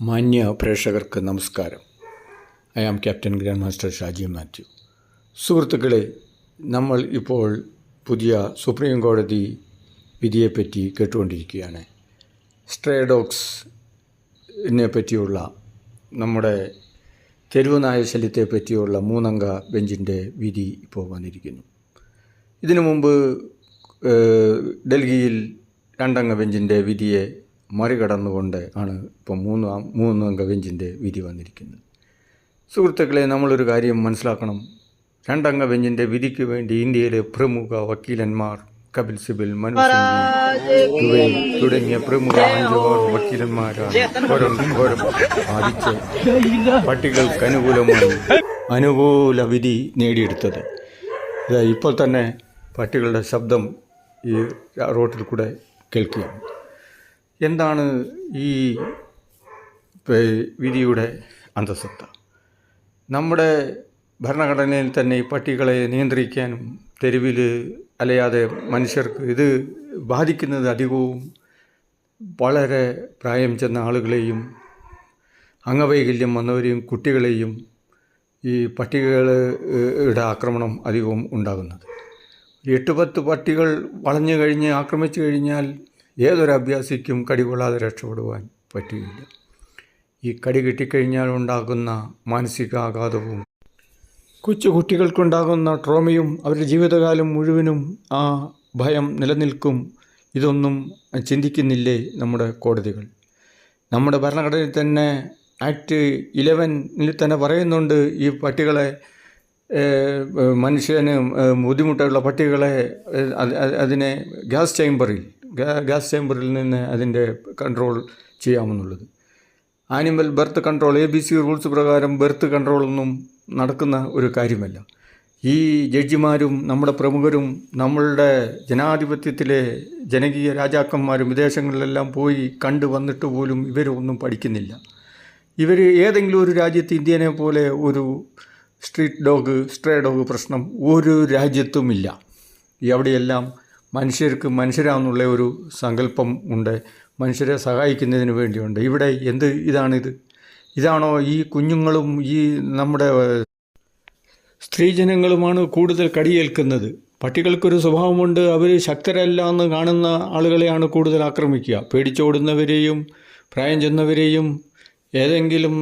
മാന്യ പ്രേക്ഷകർക്ക് നമസ്കാരം. I am captain grand master Shaji Mathew സുഹൃത്തുക്കളെ നമ്മൾ ഇപ്പോൾ പുതിയ സുപ്രീം കോടതി വിധിയെപ്പറ്റി കേട്ടുകൊണ്ടിരിക്കുകയാണ്. സ്ട്രേ ഡോഗ്സിനെ പറ്റിയുള്ള നമ്മുടെ തെരുവ് ശല്യത്തെ പറ്റിയുള്ള മൂന്നംഗ ബെഞ്ചിന്റെ വിധി ഇപ്പോൾ വന്നിരിക്കുന്നു. ഇതിനു മുമ്പ് ഡൽഹിയിൽ രണ്ടംഗ ബെഞ്ചിന്റെ വിധിയെ മറികടന്നുകൊണ്ട് ആണ് ഇപ്പോൾ മൂന്ന് മൂന്ന് അംഗ ബെഞ്ചിന്റെ വിധി വന്നിരിക്കുന്നത്. സുഹൃത്തുക്കളെ നമ്മളൊരു കാര്യം മനസ്സിലാക്കണം. രണ്ടംഗ ബെഞ്ചിന്റെ വിധിക്ക് വേണ്ടി ഇന്ത്യയിലെ പ്രമുഖ വക്കീലന്മാർ കപിൽ സിബിൽ മനു സിംഗ് ദുബൈ തുടങ്ങിയ പ്രമുഖ വക്കീലന്മാരാണ് പട്ടികൾക്ക് അനുകൂലമായി അനുകൂല വിധി നേടിയെടുത്തത്. ഇപ്പോൾ തന്നെ പട്ടികളുടെ ശബ്ദം ഈ റോട്ടിൽ കൂടെ കേൾക്കുകയാണ്. എന്താണ് ഈ വിധിയുടെ അന്തസത്ത? നമ്മുടെ ഭരണഘടനയിൽ തന്നെ ഈ പട്ടികളെ നിയന്ത്രിക്കാനും തെരുവിൽ അലയാതെ മനുഷ്യർക്ക് ഇത് ബാധിക്കുന്നത് അധികവും വളരെ പ്രായം ചെന്ന ആളുകളെയും അംഗവൈകല്യം വന്നവരെയും കുട്ടികളെയും ഈ പട്ടികളുടെ ആക്രമണം അധികവും ഉണ്ടാകുന്നത്. എട്ട് പത്ത് പട്ടികൾ വളഞ്ഞു കഴിഞ്ഞ് ആക്രമിച്ചു കഴിഞ്ഞാൽ ഏതൊരു അഭ്യാസിക്കും കടികൊള്ളാതെ രക്ഷപ്പെടുവാൻ പറ്റുകയില്ല ഈ കടി കിട്ടിക്കഴിഞ്ഞാൽ ഉണ്ടാകുന്ന മാനസികാഘാതവും കൊച്ചു കുട്ടികൾക്കുണ്ടാകുന്ന ട്രോമയും അവരുടെ ജീവിതകാലം മുഴുവനും ആ ഭയം നിലനിൽക്കും. ഇതൊന്നും ചിന്തിക്കുന്നില്ലേ നമ്മുടെ കോടതികൾ? നമ്മുടെ ഭരണഘടനയിൽ തന്നെ ആക്ട് ഇലവനിൽ തന്നെ പറയുന്നുണ്ട് ഈ പട്ടികളെ മനുഷ്യന് ബുദ്ധിമുട്ടുള്ള പട്ടികളെ അതിനെ ഗ്യാസ് ചേംബറിൽ ഗ്യാസ് ചേമ്പറിൽ നിന്ന് അതിന്റെ control ചെയ്യാമെന്നുള്ളത്. Animal birth control A B C rules പ്രകാരം ബർത്ത് കൺട്രോളൊന്നും നടക്കുന്ന ഒരു കാര്യമല്ല. ഈ ജഡ്ജിമാരും നമ്മുടെ പ്രമുഖരും നമ്മളുടെ ജനാധിപത്യത്തിലെ ജനകീയ രാജാക്കന്മാരും വിദേശങ്ങളിലെല്ലാം പോയി കണ്ടു വന്നിട്ട് പോലും ഇവരൊന്നും പഠിക്കുന്നില്ല. ഇവർ ഏതെങ്കിലും ഒരു രാജ്യത്ത് ഇന്ത്യനെ പോലെ ഒരു സ്ട്രീറ്റ് ഡോഗ് സ്ട്രേ ഡോഗ് പ്രശ്നം ഒരു രാജ്യത്തുമില്ല. ഈ അവിടെയെല്ലാം മനുഷ്യർക്ക് മനുഷ്യരാന്നുള്ള ഒരു സങ്കല്പം ഉണ്ട്. മനുഷ്യരെ സഹായിക്കുന്നതിന് വേണ്ടിയുണ്ട്. ഇവിടെ എന്ത് ഇതാണിത്? ഇതാണോ ഈ കുഞ്ഞുങ്ങളും ഈ നമ്മുടെ സ്ത്രീജനങ്ങളുമാണ് കൂടുതൽ കടിയേൽക്കുന്നത്. പട്ടികൾക്കൊരു സ്വഭാവമുണ്ട്. അവർ ശക്തരല്ല എന്ന് കാണുന്ന ആളുകളെയാണ് കൂടുതൽ ആക്രമിക്കുക. പേടിച്ചോടുന്നവരെയും പ്രായം ചെന്നവരെയും ഏതെങ്കിലും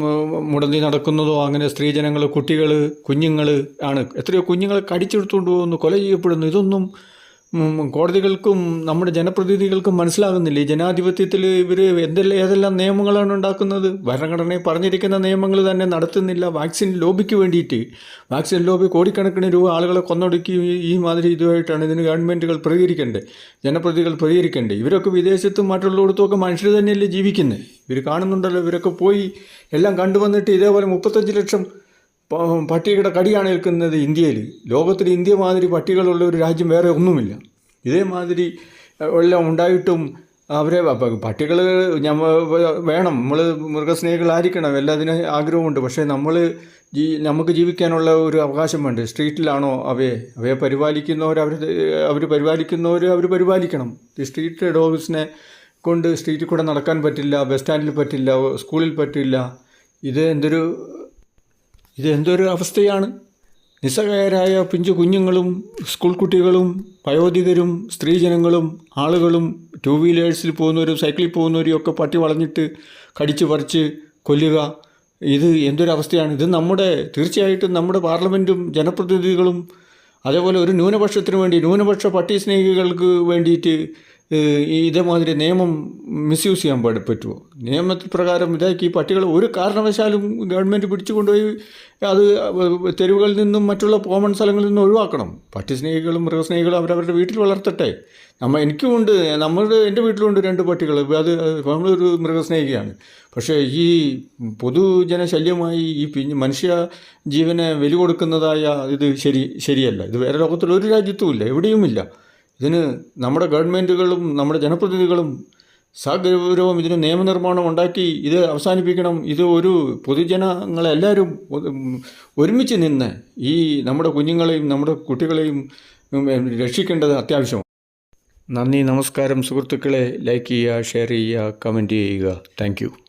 മുടന്തി നടക്കുന്നതോ അങ്ങനെ സ്ത്രീജനങ്ങൾ കുട്ടികൾ കുഞ്ഞുങ്ങൾ ആണ്. എത്രയോ കുഞ്ഞുങ്ങളെ കടിച്ചെടുത്തുകൊണ്ട് പോകുന്നു കൊല ചെയ്യപ്പെടുന്നു. ഇതൊന്നും കോടതികൾക്കും നമ്മുടെ ജനപ്രതിനിധികൾക്കും മനസ്സിലാകുന്നില്ല. ഈ ജനാധിപത്യത്തിൽ ഇവർ എന്തെല്ലാം ഏതെല്ലാം നിയമങ്ങളാണ് ഉണ്ടാക്കുന്നത്? ഭരണഘടനയിൽ പറഞ്ഞിരിക്കുന്ന നിയമങ്ങൾ തന്നെ നടത്തുന്നില്ല. വാക്സിൻ ലോബിക്ക് വേണ്ടിയിട്ട്. വാക്സിൻ ലോബി കോടിക്കണക്കിന് രൂപ ആളുകളെ കൊന്നൊടുക്കി ഈ- ഈ മാതിരി ഇതുമായിട്ടാണ് ഇതിന് ഗവൺമെന്റുകൾ പ്രതികരിക്കേണ്ടത്. ജനപ്രതികൾ പ്രതികരിക്കേണ്ടത്. ഇവരൊക്കെ വിദേശത്തും മറ്റുള്ളിടത്തുമൊക്കെ മനുഷ്യർ തന്നെയല്ലേ ജീവിക്കുന്നത് ഇവർ കാണുന്നുണ്ടല്ലോ. ഇവരൊക്കെ പോയി എല്ലാം കണ്ടുവന്നിട്ട് ഇതേപോലെ മുപ്പത്തഞ്ച് ലക്ഷം പട്ടികളുടെ കടിയാണ് ഏൽക്കുന്നത് ഇന്ത്യയിൽ. ലോകത്തിൽ ഇന്ത്യ മാതിരി പട്ടികളുള്ള ഒരു രാജ്യം വേറെ ഒന്നുമില്ല. ഇതേമാതിരി എല്ലാം ഉണ്ടായിട്ടും അവരെ പട്ടികൾ ഞമ്മ വേണം. നമ്മൾ മൃഗസ്നേഹികളായിരിക്കണം. എല്ലാത്തിനും ആഗ്രഹമുണ്ട്. പക്ഷേ നമ്മൾ ജീ നമുക്ക് ജീവിക്കാനുള്ള ഒരു അവകാശം വേണ്ടേ? സ്ട്രീറ്റിലാണോ അവയെ? അവയെ പരിപാലിക്കുന്നവർ അവർ അവർ പരിപാലിക്കുന്നവർ അവർ പരിപാലിക്കണം. ഈ സ്ട്രീറ്റ് ഡോഗ്സിനെ കൊണ്ട് സ്ട്രീറ്റിൽ കൂടെ നടക്കാൻ പറ്റില്ല ബസ് സ്റ്റാൻഡിൽ പറ്റില്ല സ്കൂളിൽ പറ്റില്ല. ഇത് എന്തൊരു ഇത് എന്തൊരു അവസ്ഥയാണ്? നിസ്സഹായരായ പിഞ്ചു കുഞ്ഞുങ്ങളും സ്കൂൾ കുട്ടികളും വയോധികരും സ്ത്രീജനങ്ങളും ആളുകളും ടു വീലേഴ്സിൽ പോകുന്നവരും സൈക്കിളിൽ പോകുന്നവരും ഒക്കെ പട്ടി വളഞ്ഞിട്ട് കടിച്ച് പറിച്ച് കൊല്ലുക. ഇത് എന്തൊരവസ്ഥയാണ് ഇത് നമ്മുടെ തീർച്ചയായിട്ടും നമ്മുടെ പാർലമെന്റും ജനപ്രതിനിധികളും അതേപോലെ ഒരു ന്യൂനപക്ഷത്തിന് വേണ്ടി ന്യൂനപക്ഷ പട്ടി സ്നേഹികൾക്ക് വേണ്ടിയിട്ട് ഇതേമാതിരി നിയമം മിസ്യൂസ് ചെയ്യാൻ പാടി പറ്റുമോ? നിയമത്തിൽ പ്രകാരം ഇതാക്കി ഈ പട്ടികളെ ഒരു കാരണവശാലും ഗവൺമെന്റ് പിടിച്ചു കൊണ്ടുപോയി അത് തെരുവുകളിൽ നിന്നും മറ്റുള്ള കോമൺ സ്ഥലങ്ങളിൽ നിന്നും ഒഴിവാക്കണം. പട്ടി സ്നേഹികളും മൃഗസ്നേഹികളും അവരവരുടെ വീട്ടിൽ വളർത്തട്ടെ. നമ്മ എനിക്കുമുണ്ട് നമ്മുടെ എന്റെ വീട്ടിലുണ്ട് രണ്ട് പട്ടികൾ അത് നമ്മളൊരു മൃഗസ്നേഹിയാണ്. പക്ഷേ ഈ പൊതുജനശല്യമായി ഈ പിന്നെ മനുഷ്യ ജീവനെ വെലി കൊടുക്കുന്നതായ ഇത് ശരി ശരിയല്ല. ഇത് വേറെ ലോകത്തിൽ ഒരു രാജ്യത്തുമില്ല എവിടെയുമില്ല. ഇതിന് നമ്മുടെ ഗവൺമെന്റുകളും നമ്മുടെ ജനപ്രതിനിധികളും സഗൗരവം ഇതിന് നിയമനിർമ്മാണം ഉണ്ടാക്കി ഇത് അവസാനിപ്പിക്കണം. ഇത് ഒരു പൊതുജനങ്ങളെല്ലാവരും ഒരുമിച്ച് നിന്ന് ഈ നമ്മുടെ കുഞ്ഞുങ്ങളെയും നമ്മുടെ കുട്ടികളെയും രക്ഷിക്കേണ്ടത് അത്യാവശ്യമാണ്. നന്ദി നമസ്കാരം സുഹൃത്തുക്കളെ. ലൈക്ക് ചെയ്യുക ഷെയർ ചെയ്യുക കമന്റ് ചെയ്യുക. താങ്ക്